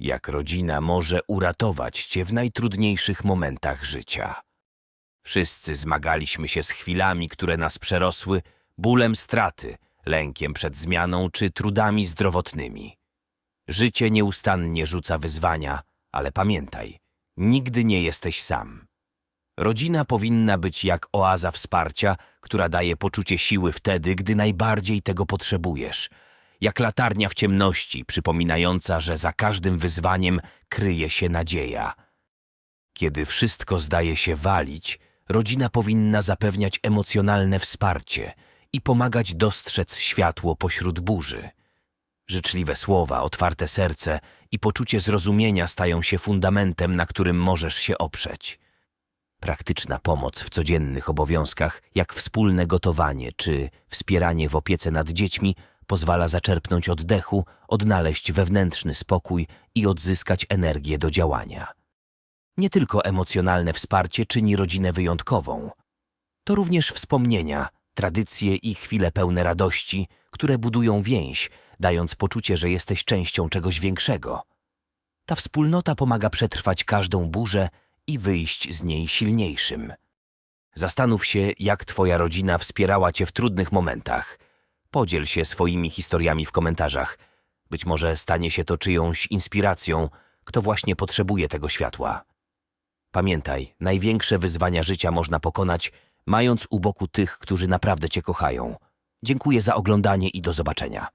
jak rodzina może uratować cię w najtrudniejszych momentach życia. Wszyscy zmagaliśmy się z chwilami, które nas przerosły, bólem straty, lękiem przed zmianą czy trudami zdrowotnymi. Życie nieustannie rzuca wyzwania, ale pamiętaj, nigdy nie jesteś sam. Rodzina powinna być jak oaza wsparcia, która daje poczucie siły wtedy, gdy najbardziej tego potrzebujesz. Jak latarnia w ciemności, przypominająca, że za każdym wyzwaniem kryje się nadzieja. Kiedy wszystko zdaje się walić, rodzina powinna zapewniać emocjonalne wsparcie i pomagać dostrzec światło pośród burzy. Życzliwe słowa, otwarte serce i poczucie zrozumienia stają się fundamentem, na którym możesz się oprzeć. Praktyczna pomoc w codziennych obowiązkach, jak wspólne gotowanie czy wspieranie w opiece nad dziećmi, pozwala zaczerpnąć oddechu, odnaleźć wewnętrzny spokój i odzyskać energię do działania. Nie tylko emocjonalne wsparcie czyni rodzinę wyjątkową. To również wspomnienia, tradycje i chwile pełne radości, które budują więź, dając poczucie, że jesteś częścią czegoś większego. Ta wspólnota pomaga przetrwać każdą burzę i wyjść z niej silniejszym. Zastanów się, jak Twoja rodzina wspierała Cię w trudnych momentach. Podziel się swoimi historiami w komentarzach. Być może stanie się to czyjąś inspiracją, kto właśnie potrzebuje tego światła. Pamiętaj, największe wyzwania życia można pokonać, mając u boku tych, którzy naprawdę Cię kochają. Dziękuję za oglądanie i do zobaczenia.